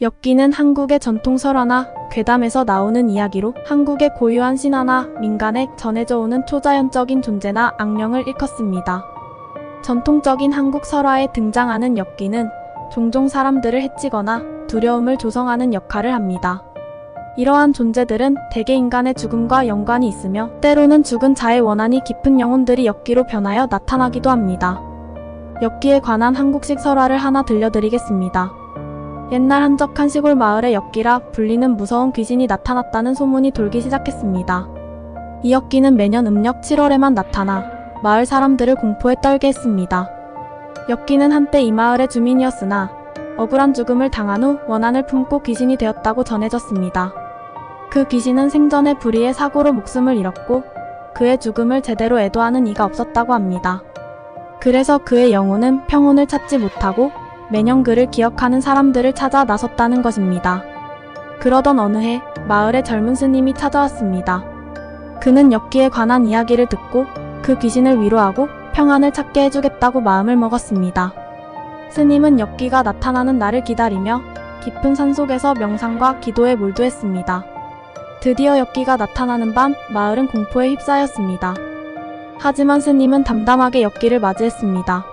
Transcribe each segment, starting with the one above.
엽기는 한국의 전통 설화나 괴담에서 나오는 이야기로 한국의 고유한 신화나 민간에 전해져 오는 초자연적인 존재나 악령을 일컫습니다. 전통적인 한국 설화에 등장하는 엽기는 종종 사람들을 해치거나 두려움을 조성하는 역할을 합니다. 이러한 존재들은 대개 인간의 죽음과 연관이 있으며 때로는 죽은 자의 원한이 깊은 영혼들이 엽기로 변하여 나타나기도 합니다. 엽기에 관한 한국식 설화를 하나 들려드리겠습니다. 옛날 한적한 시골 마을에 엽기라 불리는 무서운 귀신이 나타났다는 소문이 돌기 시작했습니다. 이 엽기는 매년 음력 7월에만 나타나 마을 사람들을 공포에 떨게 했습니다. 엽기는 한때 이 마을의 주민이었으나 억울한 죽음을 당한 후 원한을 품고 귀신이 되었다고 전해졌습니다. 그 귀신은 생전에 불의의 사고로 목숨을 잃었고 그의 죽음을 제대로 애도하는 이가 없었다고 합니다. 그래서 그의 영혼은 평온을 찾지 못하고 매년 그를 기억하는 사람들을 찾아 나섰다는 것입니다. 그러던 어느 해 마을에 젊은 스님이 찾아왔습니다. 그는 엽기에 관한 이야기를 듣고 그 귀신을 위로하고 평안을 찾게 해주겠다고 마음을 먹었습니다. 스님은 엽기가 나타나는 날을 기다리며 깊은 산속에서 명상과 기도에 몰두했습니다. 드디어 엽기가 나타나는 밤 마을은 공포에 휩싸였습니다. 하지만 스님은 담담하게 엽기를 맞이했습니다.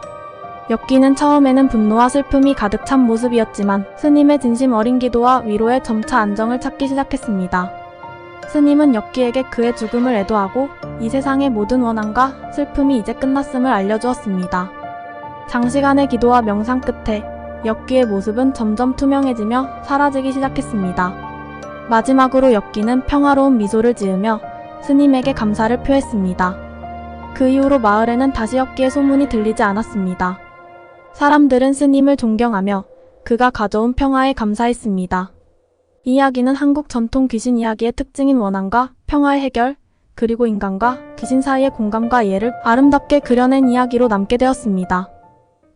엽기는 처음에는 분노와 슬픔이 가득 찬 모습이었지만 스님의 진심 어린 기도와 위로에 점차 안정을 찾기 시작했습니다. 스님은 엽기에게 그의 죽음을 애도하고 이 세상의 모든 원한과 슬픔이 이제 끝났음을 알려주었습니다. 장시간의 기도와 명상 끝에 엽기의 모습은 점점 투명해지며 사라지기 시작했습니다. 마지막으로 엽기는 평화로운 미소를 지으며 스님에게 감사를 표했습니다. 그 이후로 마을에는 다시 엽기의 소문이 들리지 않았습니다. 사람들은 스님을 존경하며 그가 가져온 평화에 감사했습니다. 이 이야기는 한국 전통 귀신 이야기의 특징인 원한과 평화의 해결, 그리고 인간과 귀신 사이의 공감과 이해를 아름답게 그려낸 이야기로 남게 되었습니다.